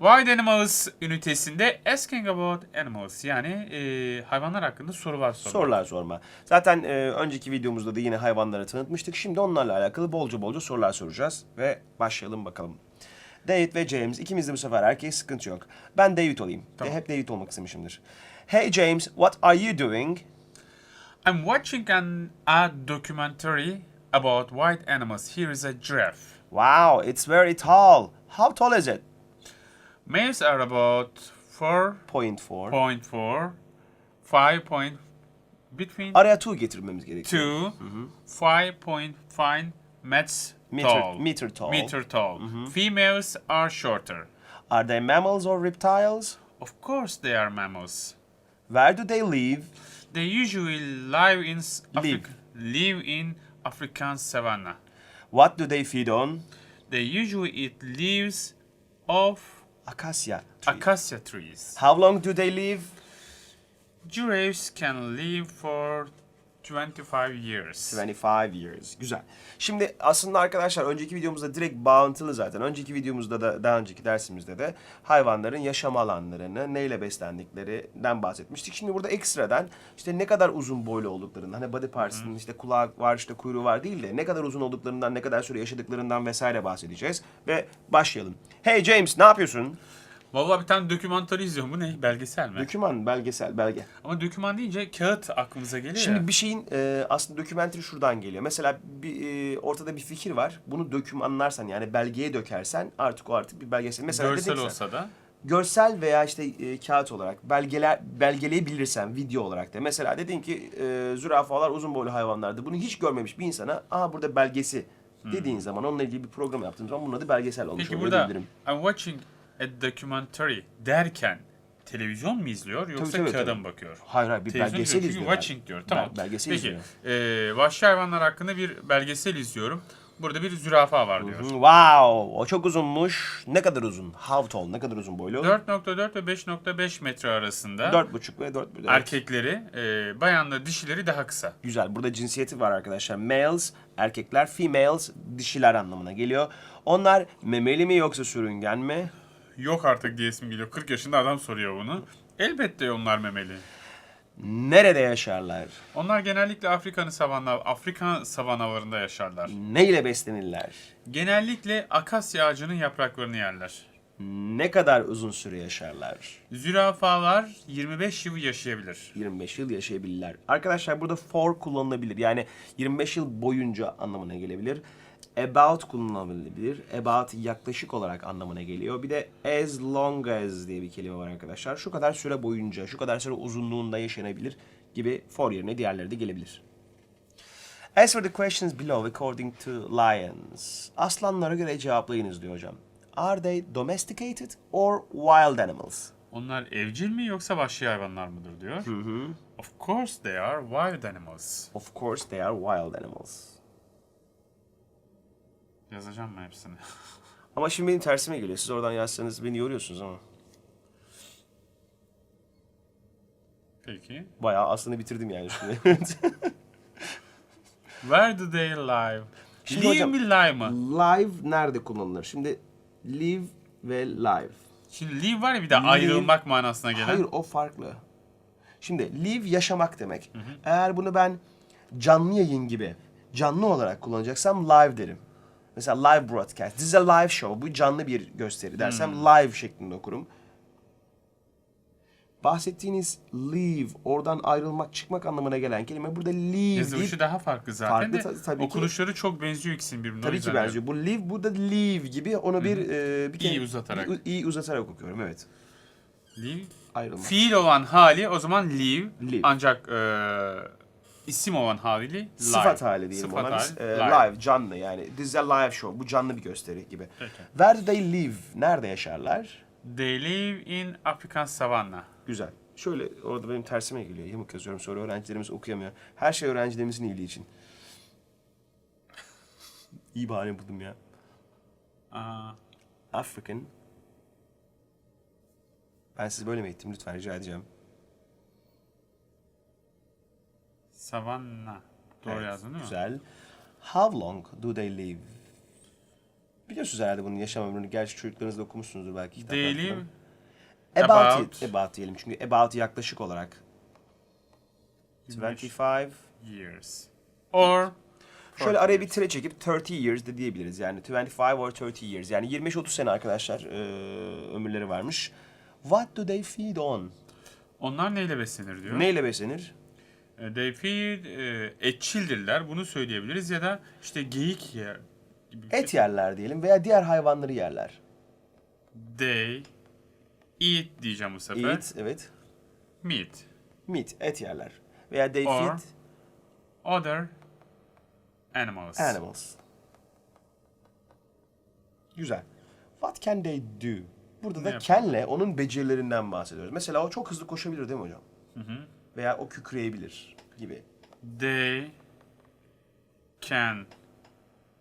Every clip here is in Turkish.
Wild Animals ünitesinde Asking About Animals yani e, hayvanlar hakkında sorular sormak. Sorular sorma. Zaten e, önceki videomuzda da yine hayvanları tanıtmıştık. Şimdi onlarla alakalı bolca bolca sorular soracağız. Ve başlayalım bakalım. David ve James ikimiz de bu sefer erkeği sıkıntı yok. Ben David olayım. Tamam. Hep David olmak istemişimdir. Hey James, what are you doing? I'm watching an a documentary about wild animals. Here is a giraffe. Wow, it's very tall. How tall is it? Males are about 4.4, Point four. 5 point between Araya two getirmemiz gerekiyor. 2 mhm. 5.5 meters Meter- tall. meter tall. Meter tall. Mhm. Females are shorter. Are they mammals or reptiles? Of course they are mammals. Where do they live? They usually live in s- Live. Africa, live in African savanna. What do they feed on? They usually eat leaves of Acacia acacia trees. How long do they live? Giraffes can live for 25 years. 25 years. Güzel. Şimdi aslında arkadaşlar önceki videomuzda direkt bağıntılı zaten. Önceki videomuzda da daha önceki dersimizde de hayvanların yaşam alanlarını, neyle beslendiklerinden bahsetmiştik. Şimdi burada ekstradan işte ne kadar uzun boylu olduklarından, hani body parts'ının işte kulağı var, işte kuyruğu var değil de ne kadar uzun olduklarından, ne kadar süre yaşadıklarından vesaire bahsedeceğiz. Ve başlayalım. Hey James ne yapıyorsun? Vallahi bir tane dokümantarı izliyorum. Bu ne? Belgesel mi? Döküman, belgesel, belge. Ama doküman deyince kağıt aklımıza geliyor Şimdi ya. bir şeyin e, aslında dokümenteri şuradan geliyor. Mesela bir e, ortada bir fikir var. Bunu dokümanlarsan yani belgeye dökersen artık o artık bir belgesel. Mesela Görsel dedik sen, olsa da. görsel veya işte e, kağıt olarak belgeler belgeleyebilirsen video olarak da. Mesela dedin ki e, zürafalar uzun boylu hayvanlardı. Bunu hiç görmemiş bir insana aa burada belgesi dediğin zaman onunla ilgili bir program yaptığın zaman bunun adı belgesel olmuş Peki oluyor burada diyebilirim. I'm watching a documentary derken televizyon mu izliyor yoksa tabii, kağıda tabii. mı bakıyor? Hayır hayır bir Televizyon belgesel izliyor watching diyor. Bel- Tamam. belgesel Peki, izliyor. e, vahşi hayvanlar hakkında bir belgesel izliyorum. Burada bir zürafa var diyor. Wow, o çok uzunmuş. Ne kadar uzun? How tall? Ne kadar uzun boylu? 4.4 ve 5.5 metre arasında Dört buçuk ve dört evet. erkekleri, e, bayanla dişileri daha kısa. Güzel. Burada cinsiyeti var arkadaşlar. Males, erkekler. Females, dişiler anlamına geliyor. Onlar memeli mi yoksa sürüngen mi? Yok artık diyesim geliyor. 40 yaşında adam soruyor bunu. Elbette onlar memeli. Nerede yaşarlar? Onlar genellikle Afrika'nın savanna, Afrika savanalarında yaşarlar. Neyle beslenirler? Genellikle akasya ağacının yapraklarını yerler. Ne kadar uzun süre yaşarlar? Zürafalar 25 yıl yaşayabilir. 25 yıl yaşayabilirler. Arkadaşlar burada for kullanılabilir. Yani 25 yıl boyunca anlamına gelebilir. About kullanılabilir. About yaklaşık olarak anlamına geliyor. Bir de as long as diye bir kelime var arkadaşlar. Şu kadar süre boyunca, şu kadar süre uzunluğunda yaşanabilir gibi for yerine diğerleri de gelebilir. As for the questions below according to lions. Aslanlara göre cevaplayınız diyor hocam. Are they domesticated or wild animals? Onlar evcil mi yoksa vahşi hayvanlar mıdır diyor. Of course they are wild animals. Of course they are wild animals. Yazacağım mı hepsini? Ama şimdi benim tersime geliyor. Siz oradan yazsanız beni yoruyorsunuz ama. Peki. Bayağı aslında bitirdim yani şunu. Where do they live? Şimdi live hocam- mi lie mı? live nerede kullanılır? Şimdi live ve live. Şimdi live var ya bir de ayrılmak manasına gelen. Hayır o farklı. Şimdi live yaşamak demek. Eğer bunu ben canlı yayın gibi canlı olarak kullanacaksam live derim. Mesela live broadcast. This is a live show. Bu canlı bir gösteri dersem live şeklinde okurum. Bahsettiğiniz leave, oradan ayrılmak, çıkmak anlamına gelen kelime burada leave Yazılışı daha farklı zaten Farklı de ta- tabii ki. okunuşları çok benziyor ikisinin birbirine. Tabii ki benziyor. Bu live, bu da leave gibi onu bir e, bir İyi uzatarak. bir- iyi uzatarak okuyorum evet. Live. Ayrılmak. Fiil olan hali o zaman live. Live. Ancak e, isim olan haliyle live. Sıfat hali diyelim Sıfat ona. hali, biz. E, live. live. canlı yani. This is a live show. Bu canlı bir gösteri gibi. Peki. Where do they live? Nerede yaşarlar? They live in African savanna. Güzel. Şöyle orada benim tersime geliyor. Yamuk yazıyorum sonra öğrencilerimiz okuyamıyor. Her şey öğrencilerimizin iyiliği için. İyi bahane buldum ya. Aa, African. Ben sizi böyle mi eğittim? Lütfen rica edeceğim. Savanna. Doğru Evet, yazdın değil mi? Güzel. How long do they live? Biliyorsunuz herhalde bunun yaşam ömrünü. Gerçi çocuklarınızda okumuşsunuzdur belki. falan. About, About. it. About diyelim. Çünkü about yaklaşık olarak. 25. years. Or Şöyle araya bir tire çekip 30 years de diyebiliriz. Yani 25 or 30 years. Yani 25-30 sene arkadaşlar e, ömürleri varmış. What do they feed on? onlar neyle beslenir diyor. Neyle beslenir? E, feed e, etçildirler. Bunu söyleyebiliriz ya da işte geyik yer gibi. bir Et şey. yerler diyelim veya diğer hayvanları yerler. They eat diyeceğim bu sefer. Eat, evet. Meat. Meat, et yerler. Veya they Or- feed Other animals. animals. Güzel. What can they do? Burada Ne da yapar? can'le onun becerilerinden bahsediyoruz. Mesela o çok hızlı koşabilir değil mi hocam? Veya o kükreyebilir gibi. They can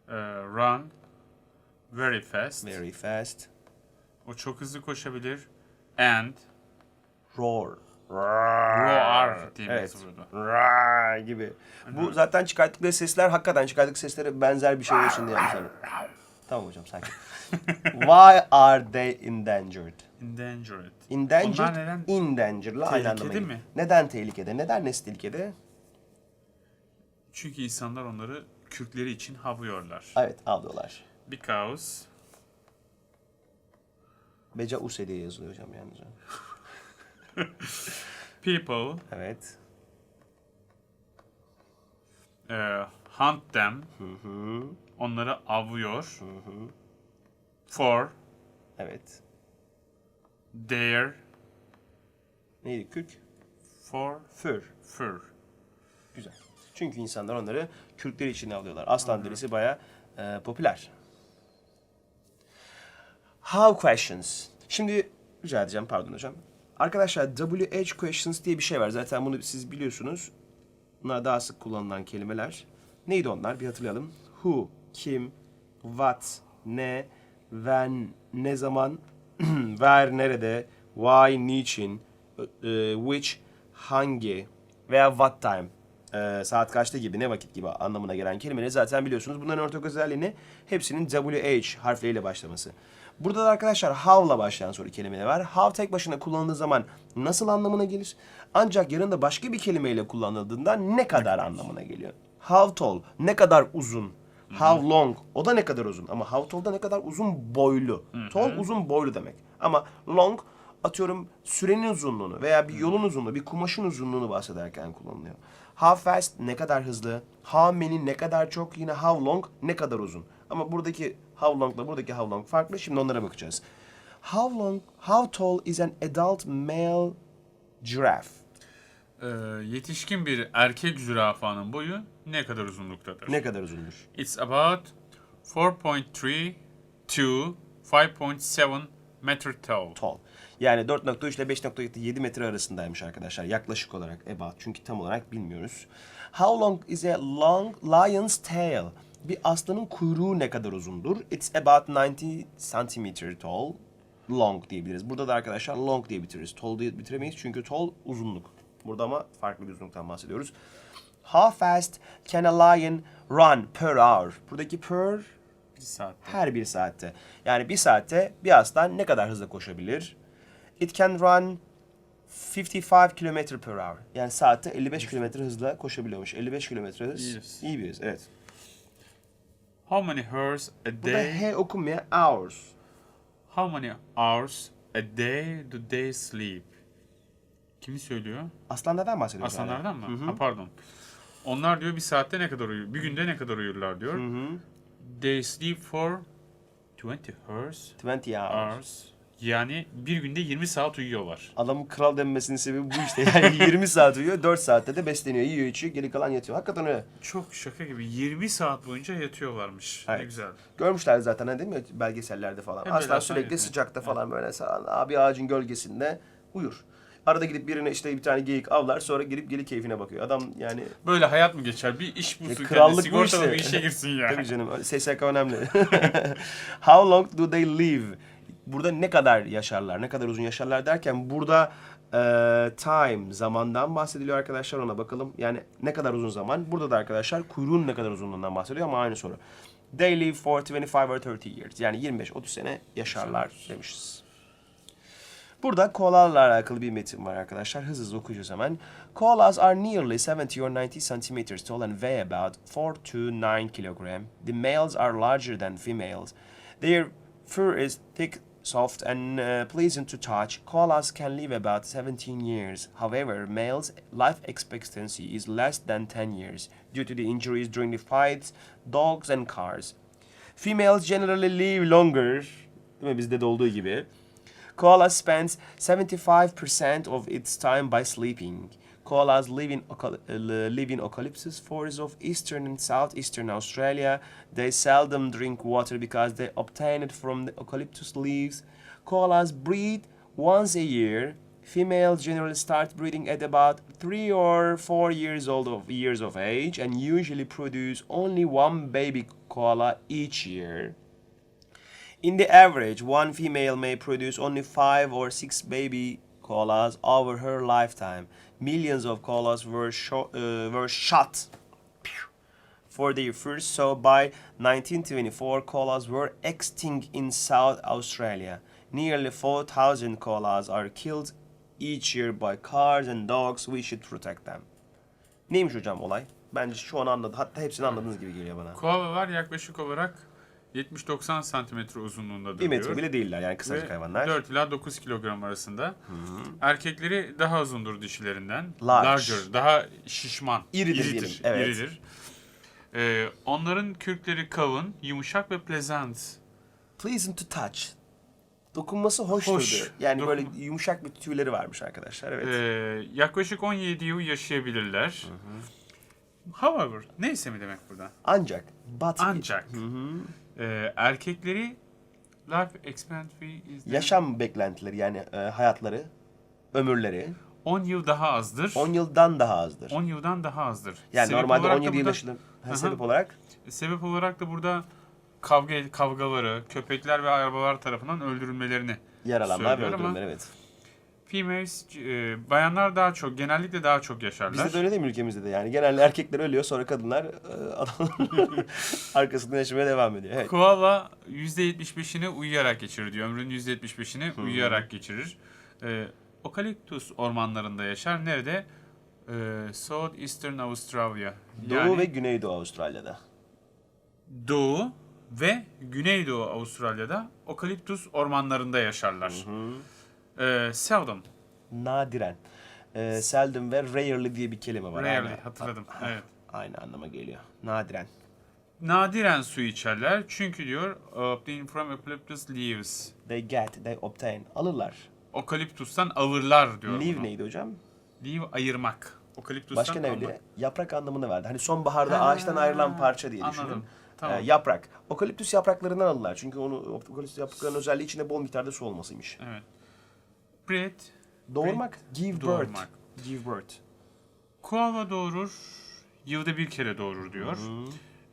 e, run very fast. Very fast. O çok hızlı koşabilir. And Roar. roar diyeyim Evet. Roar gibi. Bu zaten çıkarttıkları sesler hakikaten çıkarttıkları seslere benzer bir şey olsun diye. Tamam hocam sakin. Why are they endangered? Endangered. Endangered, Onlar neden aynı tehlikede anlama geliyor. mi? Neden tehlikede? Neden nesi tehlikede? Çünkü insanlar onları kürkleri için havlıyorlar. Evet avlıyorlar. Because Beca Use diye yazılıyor hocam yalnız. people Evet. e, hunt them. Hı hı. Onları avlıyor. For Evet. Their Neydi? Kürk? for Fur. fur. Güzel. Çünkü insanlar onları kürkleri için avlıyorlar. Aslan derisi baya popüler. How questions. Şimdi rica edeceğim pardon hocam. Arkadaşlar WH questions diye bir şey var. Zaten bunu siz biliyorsunuz. Bunlar daha sık kullanılan kelimeler. Neydi onlar? Bir hatırlayalım. Who, kim, what, ne, when, ne zaman, where, nerede, why, niçin, e, which, hangi veya what time, e, saat kaçta gibi, ne vakit gibi anlamına gelen kelimeleri zaten biliyorsunuz. Bunların ortak özelliğini hepsinin WH harfleriyle başlaması. Burada da arkadaşlar how'la başlayan soru kelimeleri var. How tek başına kullanıldığı zaman nasıl anlamına gelir? Ancak yanında başka bir kelimeyle kullanıldığında ne kadar anlamına geliyor. How tall, ne kadar uzun. How long, o da ne kadar uzun. Ama how tall da ne kadar uzun boylu. Tall uzun boylu demek. Ama long atıyorum sürenin uzunluğunu veya bir yolun uzunluğu, bir kumaşın uzunluğunu bahsederken kullanılıyor. How fast ne kadar hızlı, how many ne kadar çok, yine how long ne kadar uzun. Ama buradaki how long'la buradaki how long farklı. Şimdi onlara bakacağız. How long, how tall is an adult male giraffe? E, yetişkin bir erkek zürafanın boyu ne kadar uzunluktadır? Ne kadar uzundur? It's about 4.3 to 5.7 meter tall. Tall. Yani 4.3 ile 5.7 metre arasındaymış arkadaşlar yaklaşık olarak about. Çünkü tam olarak bilmiyoruz. How long is a long lion's tail? Bir aslanın kuyruğu ne kadar uzundur? It's about 90 centimeter tall. Long diyebiliriz. Burada da arkadaşlar long diye bitiririz. Tall diye bitiremeyiz çünkü tall uzunluk. Burada ama farklı bir uzunluktan bahsediyoruz. How fast can a lion run per hour? Buradaki per Bir saatte. her bir saatte. Yani bir saatte bir aslan ne kadar hızlı koşabilir? It can run 55 km per hour. Yani saatte 55 km hızla koşabiliyormuş. 55 km hız Yes. iyi bir hız. Evet. How many hours a Burada day? H okunmayan hours. How many hours a day do they sleep? Kimi söylüyor? Aslanlardan bahsediyoruz. Aslanlardan mı? Ha pardon. Onlar diyor bir saatte ne kadar uyur? Bir günde ne kadar uyurlar diyor. They sleep for 20 hours. 20 hours. Hours. Yani bir günde 20 saat uyuyorlar. Adamın kral denmesinin sebebi bu işte. Yani 20 saat uyuyor, 4 saatte de besleniyor, yiyor, içiyor, geri kalan yatıyor. Hakikaten öyle. Çok şaka gibi 20 saat boyunca yatıyorlarmış. Ne Evet. güzel. Görmüşler zaten hani değil mi belgesellerde falan. Hep Aslan böyle sürekli aslan sıcakta falan böyle sağ, bir ağacın gölgesinde uyur. Arada gidip birine işte bir tane geyik avlar sonra gelip geri keyfine bakıyor. Adam yani Böyle hayat mı geçer? Bir iş bulsun. E, kendine, krallık bu sigortalı işte. bir işe girsin ya. tabii canım SSK önemli. How long do they live? Burada ne kadar yaşarlar, ne kadar uzun yaşarlar derken burada e, time, zamandan bahsediliyor arkadaşlar ona bakalım. Yani ne kadar uzun zaman. Burada da arkadaşlar kuyruğun ne kadar uzunluğundan bahsediyor ama aynı soru. They live for 25 or 30 years. Yani 25-30 sene yaşarlar demişiz. Burada koalalarla alakalı bir metin var arkadaşlar. Hızlı hızlı okuyacağız hemen. Koalas are nearly 70 or 90 centimeters tall and weigh about 4 to 9 kilogram. The males are larger than females. Their fur is thick, soft, and uh, pleasant to touch. Koalas can live about 17 years. However, males' life expectancy is less than 10 years due to the injuries during the fights, dogs, and cars. Females generally live longer. Değil mi? Bizde de olduğu gibi. Koala spends 75% of its time by sleeping. Koalas live in, uh, live in eucalyptus forests of eastern and southeastern Australia. They seldom drink water because they obtain it from the eucalyptus leaves. Koalas breed once a year. Females generally start breeding at about three or four years old of years of age and usually produce only one baby koala each year. In the average, one female may produce only five or six baby koalas over her lifetime. Millions of koalas were, sho- uh, were shot for their fur, so by 1924, koalas were extinct in South Australia. Nearly 4,000 koalas are killed each year by cars and dogs. We should protect them. Neymiş hocam olay? Bence şu an anladım. Hatta hepsini anladığınız gibi geliyor bana. Koalalar yaklaşık olarak 70-90 santimetre uzunluğunda Bir duruyor. metre bile değiller yani kısacık Ve hayvanlar. 4 ila 9 kilogram arasında. Erkekleri daha uzundur dişilerinden. Large. Larger, daha şişman. İridir diyelim, evet. iridir. Ee, onların kürkleri kalın, yumuşak ve pleasant. Pleasant to touch. Dokunması hoştur. Hoş. Yani Dokun- böyle yumuşak bir tüyleri varmış arkadaşlar. Evet. Ee, yaklaşık 17 yıl yaşayabilirler. However, neyse mi demek burada? Ancak. But. Ancak e, erkekleri life expectancy is Yaşam beklentileri yani e, hayatları, ömürleri 10 yıl daha azdır. 10 yıldan daha azdır. 10 yıldan daha azdır. yani Sebep normalde olarak da 17 yıl burada- Aha. sebep olarak Sebep olarak da burada kavga kavgaları, köpekler ve arabalar tarafından öldürülmelerini yer alanlar ve söylüyor ama öldürümler evet. Females, e, bayanlar daha çok, genellikle daha çok yaşarlar. Bizde de öyle değil mi ülkemizde de yani. Genelde erkekler ölüyor sonra kadınlar e, adamın arkasında yaşamaya devam ediyor. Evet. Koala %75'ini uyuyarak geçirir diyor. Ömrünün %75'ini uyuyarak geçirir. Ee, Okaliptus ormanlarında yaşar. Nerede? Ee, South Eastern Australia. Doğu Yani ve Güneydoğu Avustralya'da. Doğu ve Güneydoğu Avustralya'da okaliptus ormanlarında yaşarlar. Ee, seldom, Nadiren. E, seldom ve rarely diye bir kelime var. rarely Aynı- hatırladım. Ha, Evet. Aynı anlama geliyor. Nadiren. Nadiren su içerler çünkü diyor obtain from eucalyptus leaves. They get, they obtain. Alırlar. Okaliptustan alırlar diyor. Leave bunu. neydi hocam? Leave ayırmak. Okaliptustan Başka ne öyle? Yaprak anlamını verdi. Hani sonbaharda Ha, ağaçtan ayrılan parça diye düşünün. anladım. Tamam. Ee, yaprak. Okaliptüs yapraklarından alırlar. Çünkü onu okaliptüs yapraklarının özelliği içinde bol miktarda su olmasıymış. Evet. Breed, Doğurmak. Give birth. Doğurmak. Give birth. koala doğurur, yılda bir kere doğurur diyor.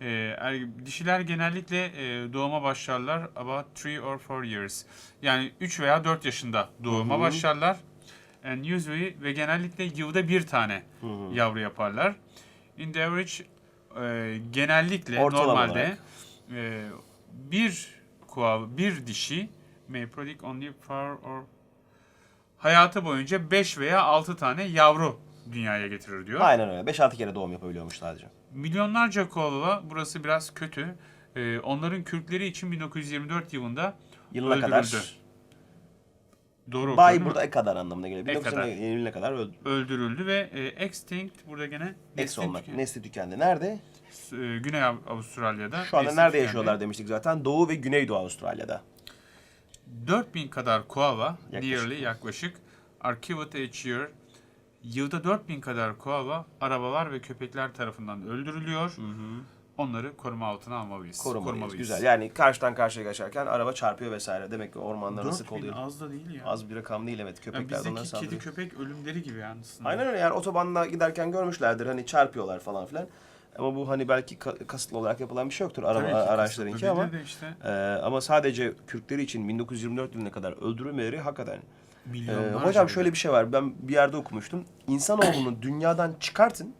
Ee, er- dişiler genellikle e, doğuma başlarlar about 3 or 4 years. Yani 3 veya 4 yaşında doğuma başlarlar. And usually ve genellikle yılda bir tane yavru yaparlar. In the average e, genellikle Ortalama normalde olarak. e, bir koala, bir dişi may produce only four or hayatı boyunca 5 veya 6 tane yavru dünyaya getirir diyor. Aynen öyle. 5-6 kere doğum yapabiliyormuş sadece. Milyonlarca koala, burası biraz kötü. Ee, onların kürkleri için 1924 yılında Yılına öldürüldü. kadar. Doğru Bay okuyorum burada e kadar anlamına geliyor. E kadar. 1920'ne kadar öldü. öldürüldü ve e, extinct burada gene Eksi nesli olmak. tüken- Nesli tükendi. Nerede? e, Güney Av- Avustralya'da. Şu anda nesli nerede tükendi. yaşıyorlar demiştik zaten. Doğu ve Güneydoğu Avustralya'da. 4000 kadar koala, Yaklaşık. nearly yaklaşık, are killed each year. Yılda 4000 kadar koala arabalar ve köpekler tarafından öldürülüyor. Onları koruma altına almalıyız. Korumalıyız. Güzel. Yani karşıdan karşıya geçerken araba çarpıyor vesaire. Demek ki sık 4000 oluyor. az da değil ya. Az bir rakam değil evet. Yani Köpekler onlara bizdeki kedi köpek ölümleri gibi yani aslında. Aynen öyle yani otobanla giderken görmüşlerdir hani çarpıyorlar falan filan. Ama bu hani belki ka- kasıtlı olarak yapılan bir şey yoktur Tabii ki araçlarınki kasıtlı ama de işte e, ama sadece Kürtleri için 1924 yılına kadar öldürülmeleri hakikaten. E, milyonlarca hocam şöyle bir şey var ben bir yerde okumuştum. İnsanoğlunu dünyadan çıkartın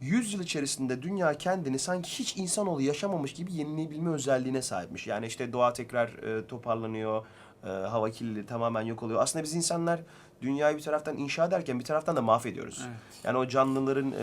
100 yıl içerisinde dünya kendini sanki hiç insanoğlu yaşamamış gibi yenileyebilme özelliğine sahipmiş. Yani işte doğa tekrar e, toparlanıyor, e, hava kirliliği tamamen yok oluyor. Aslında biz insanlar dünyayı bir taraftan inşa ederken bir taraftan da mahvediyoruz. Evet. Yani o canlıların e,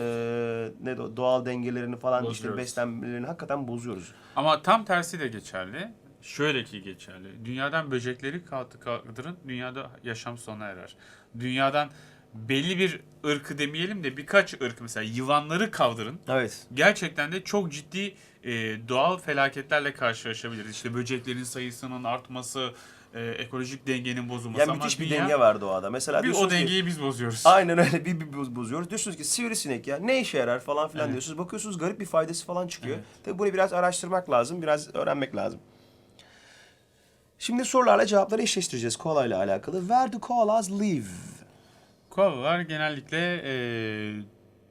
ne de- doğal dengelerini falan işte Bozuyoruz. beslenmelerini hakikaten bozuyoruz. Ama tam tersi de geçerli. Şöyle ki geçerli. Dünyadan böcekleri kaldı- kaldırın, dünyada yaşam sona erer. Dünyadan belli bir ırkı demeyelim de birkaç ırk mesela yılanları kaldırın. Evet. Gerçekten de çok ciddi e, doğal felaketlerle karşılaşabiliriz. İşte böceklerin sayısının artması, e, ekolojik dengenin bozulması. Ya Ama müthiş bir dünya- denge var doğada. Mesela Bir o ki- dengeyi biz bozuyoruz. Aynen öyle bir, bir boz- bozuyoruz. Diyorsunuz ki sivrisinek ya ne işe yarar falan filan Evet. diyorsunuz. Bakıyorsunuz garip bir faydası falan çıkıyor. Evet. Tabii bunu biraz araştırmak lazım, biraz öğrenmek lazım. Şimdi sorularla cevapları eşleştireceğiz koalayla alakalı. Where do koalas live? Koalalar genellikle e,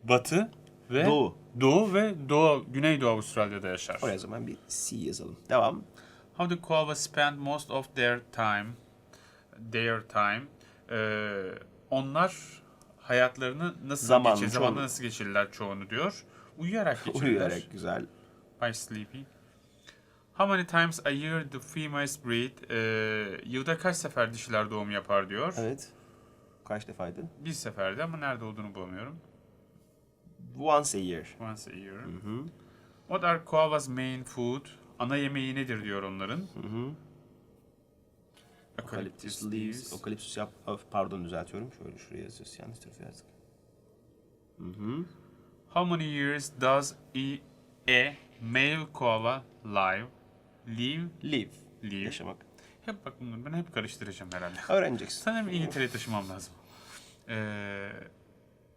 batı ve Doğu. doğu ve doğu, güneydoğu Avustralya'da yaşar. Oraya zaman bir C yazalım. Devam. How do koalas spend most of their time? Their time. Ee, onlar hayatlarını nasıl geçirir, zamanını çoğunu. nasıl geçirirler çoğunu diyor. Uyuyarak geçirirler. Uyuyarak güzel. By sleeping. How many times a year do females breed? Ee, yılda kaç sefer dişiler doğum yapar diyor. Evet. Kaç defaydı? Bir seferde ama nerede olduğunu bulamıyorum. Once a year. Once a year. Hı. What are koalas main food? Ana yemeği nedir diyor onların. Hı hı. Eucalyptus leaves. Eucalyptus yap. Of, pardon düzeltiyorum. Şöyle şuraya yazıyoruz. Yanlış tarafa yazdık. Hı hı. How many years does a, a male koala live? Live? Live. Live. Yaşamak. Hep bak bunları ben hep karıştıracağım herhalde. Öğreneceksin. Sanırım İngiltere'ye taşımam lazım. Ee,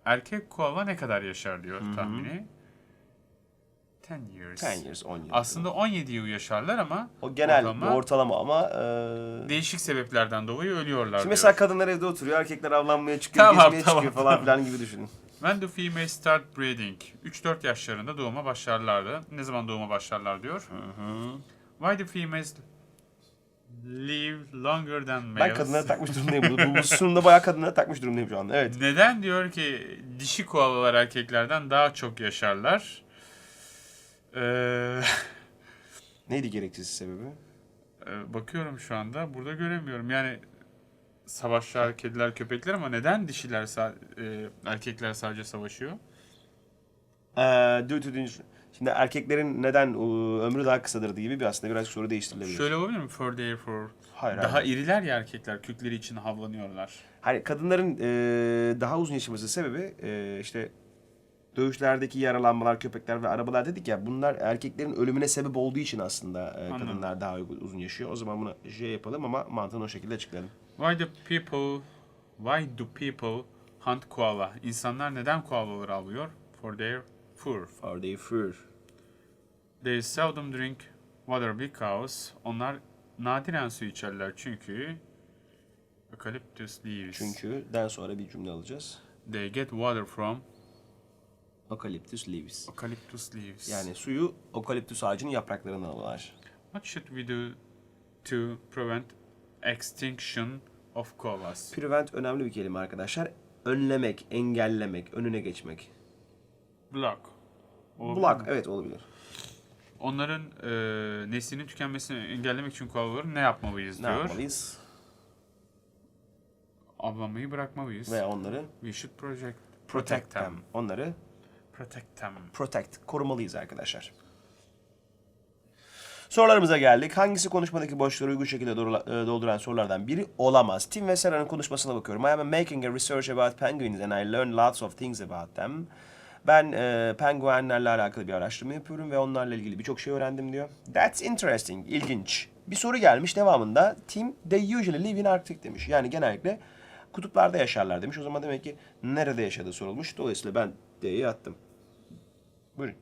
erkek koala ne kadar yaşar diyor tahmini. 10 years. 10 years, 10 yıl. Aslında 17 yıl yaşarlar ama o genel ortalama ortalama ama e, değişik sebeplerden dolayı ölüyorlar Şimdi diyor. mesela kadınlar evde oturuyor, erkekler avlanmaya çıkıyor, Tamam, gezmeye tamam, çıkıyor falan filan gibi düşünün. When do females start breeding? 3-4 yaşlarında doğuma başlarlardı. Ne zaman doğuma başlarlar diyor. Why do females live longer than males? Ben kadınlara takmış durumdayım. Bu, bu sunumda bayağı kadınlara takmış durumdayım şu anda. Evet. Neden diyor ki dişi koalalar erkeklerden daha çok yaşarlar? Ee, Neydi gerekçesi sebebi? e, bakıyorum şu anda burada göremiyorum. Yani savaşlar, kediler, köpekler ama neden dişiler sa- e, erkekler sadece savaşıyor? Ee, due to the- Şimdi erkeklerin neden e, ömrü daha kısadır gibi bir aslında biraz soru değiştirilebilir. Şöyle olabilir mi? For their for Hayır, daha hayır. iriler ya erkekler kükleri için havlanıyorlar. Hani kadınların e, daha uzun yaşaması sebebi e, işte dövüşlerdeki yaralanmalar, köpekler ve arabalar dedik ya bunlar erkeklerin ölümüne sebep olduğu için aslında e, kadınlar daha uzun yaşıyor. O zaman bunu J yapalım ama mantığını o şekilde açıklayalım. Why do people why do people hunt koala? İnsanlar neden koalaları avlıyor? For their fur. For their fur. They seldom drink water because onlar nadiren su içerler çünkü eucalyptus leaves. Çünkü den sonra bir cümle alacağız. They get water from Eucalyptus leaves. eucalyptus leaves. Yani suyu okaliptüs ağacının yapraklarından alırlar. What should we do to prevent extinction of koalas? Prevent önemli bir kelime arkadaşlar. Önlemek, engellemek, önüne geçmek. Block. Olabilir Block, mi? evet olabilir. Onların e, neslinin tükenmesini engellemek için koalaları ne yapmalıyız Ne diyor. yapmalıyız? Avlanmayı bırakmalıyız. Ve onları We should project, protect them. Onları Protect them. protect, korumalıyız arkadaşlar. Sorularımıza geldik. Hangisi konuşmadaki boşlukları uygun şekilde e, dolduran sorulardan biri olamaz? Tim ve Sarah'ın konuşmasına bakıyorum. I am making a research about penguins and I learned lots of things about them. Ben e, penguenlerle alakalı bir araştırma yapıyorum ve onlarla ilgili birçok şey öğrendim diyor. That's interesting, ilginç. Bir soru gelmiş devamında. Tim, they usually live in Arctic demiş. Yani genellikle kutuplarda yaşarlar demiş. O zaman demek ki nerede yaşadığı sorulmuş. Dolayısıyla ben D'yi attım. Buyurun.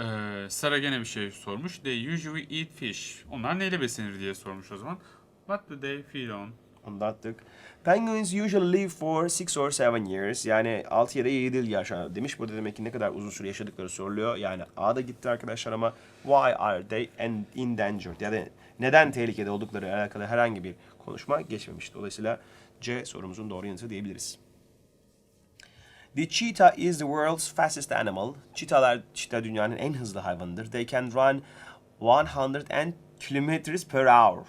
Ee, Sara gene bir şey sormuş. They usually eat fish. Onlar neyle beslenir diye sormuş o zaman. What do they feed on? Onu da attık. Penguins usually live for 6 or 7 years. Yani 6 ya da 7 yıl yaşar demiş. Burada demek ki ne kadar uzun süre yaşadıkları soruluyor. Yani A da gitti arkadaşlar ama why are they en- endangered? Yani neden tehlikede oldukları alakalı herhangi bir konuşma geçmemiş. Dolayısıyla C sorumuzun doğru yanıtı diyebiliriz. The cheetah is the world's fastest animal. Çitalar, çita dünyanın en hızlı hayvanıdır. They can run 110 kilometers per hour.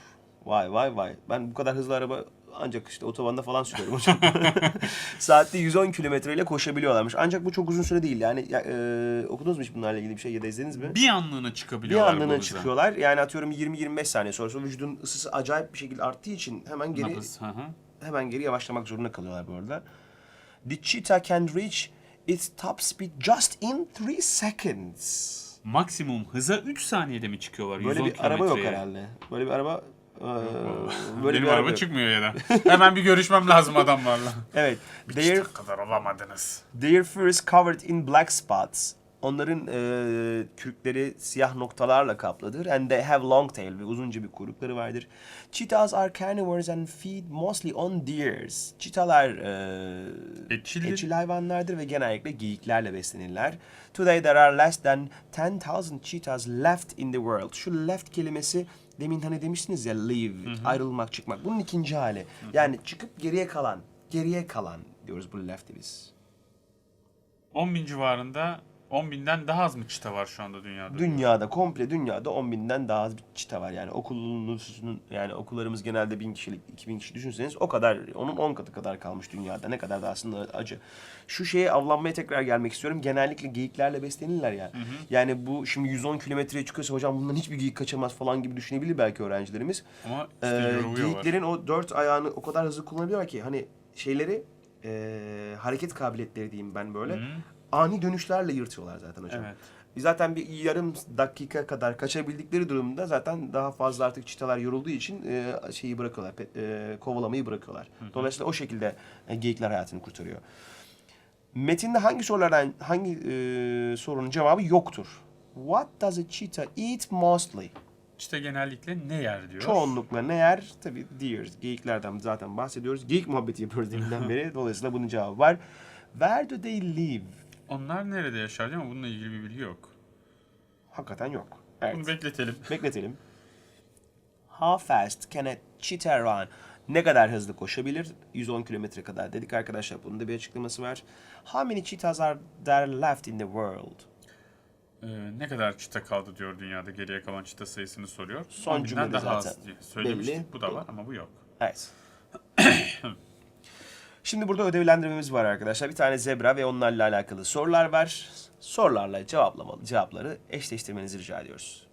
Vay vay vay. Ben bu kadar hızlı araba ancak işte otobanda falan sürüyorum hocam. Saatte 110 kilometreyle koşabiliyorlarmış. Ancak bu çok uzun süre değil. Yani ya, e, okudunuz mu hiç bunlarla ilgili bir şey ya da izlediniz mi? Bir anlığına Bir çıkabiliyorlar bu anlığına çıkıyorlar. Yani atıyorum 20-25 saniye sonrasında vücudun ısısı acayip bir şekilde arttığı için hemen geri Nabız, hemen geri yavaşlamak zorunda kalıyorlar bu arada. The cheetah can reach its top speed just in 3 seconds. Maksimum hıza 3 saniyede mi çıkıyorlar? Böyle 110 bir araba yok kilometreye? herhalde. Böyle bir araba eee, böyle Benim bir araba yok. çıkmıyor ya da. Hemen bir görüşmem lazım adamlarla. Evet. Their kadar olamadınız. Their fur is covered in black spots. Onların eee kürkleri siyah noktalarla kaplıdır. And they have long tail ve uzunca bir kuyrukları vardır. Cheetahs are carnivores and feed mostly on deers. Çitalar eee Etçildir. etçil hayvanlardır ve genellikle geyiklerle beslenirler. Today there are less than 10,000 cheetahs left in the world. Şu left kelimesi demin hani demiştiniz ya leave, ayrılmak, çıkmak. Bunun ikinci hali. Yani çıkıp geriye kalan, geriye kalan diyoruz bu left'i biz. 10 bin civarında 10 binden daha az mı çita var şu anda dünyada? Dünyada komple dünyada 10 binden daha az bir çita var. Yani okulun nüfusunun yani okullarımız genelde 1000 kişilik 2000 kişi düşünseniz o kadar onun 10 katı kadar kalmış dünyada. Ne kadar da aslında acı. Şu şeye avlanmaya tekrar gelmek istiyorum. Genellikle geyiklerle beslenirler ya. Yani bu şimdi 110 kilometreye çıkıyorsa hocam bundan hiçbir geyik kaçamaz falan gibi düşünebilir belki öğrencilerimiz. Ama işte Ee, geyiklerin o dört ayağını o kadar hızlı kullanabiliyorlar ki hani şeyleri e, hareket kabiliyetleri diyeyim ben böyle. Ani dönüşlerle yırtıyorlar zaten hocam. Evet. Zaten bir yarım dakika kadar kaçabildikleri durumda zaten daha fazla artık çitalar yorulduğu için e, şeyi bırakıyorlar, e, kovalamayı bırakıyorlar. Dolayısıyla o şekilde e, geyikler hayatını kurtarıyor. Metinde hangi sorulardan hangi e, sorunun cevabı yoktur? What does a cheetah eat mostly? İşte genellikle ne yer diyor. Çoğunlukla ne yer? Tabii deer, geyiklerden zaten bahsediyoruz. Geyik muhabbeti yapıyoruz deminden beri. Dolayısıyla bunun cevabı var. Where do they live? Onlar nerede yaşar mi? Bununla ilgili bir bilgi yok. Hakikaten yok. Evet. Bunu bekletelim. Bekletelim. How fast can a cheetah run? Ne kadar hızlı koşabilir? 110 kilometre kadar dedik arkadaşlar. Bunun da bir açıklaması var. How many cheetahs are there left in the world? Ee, ne kadar çita kaldı diyor dünyada geriye kalan çita sayısını soruyor. Son 10 binden cümlede daha zaten az diye söylemiştik. belli. Bu da var ama bu yok. Evet. Şimdi burada ödevlendirmemiz var arkadaşlar. Bir tane zebra ve onlarla alakalı sorular var. Sorularla cevaplamalı cevapları eşleştirmenizi rica ediyoruz.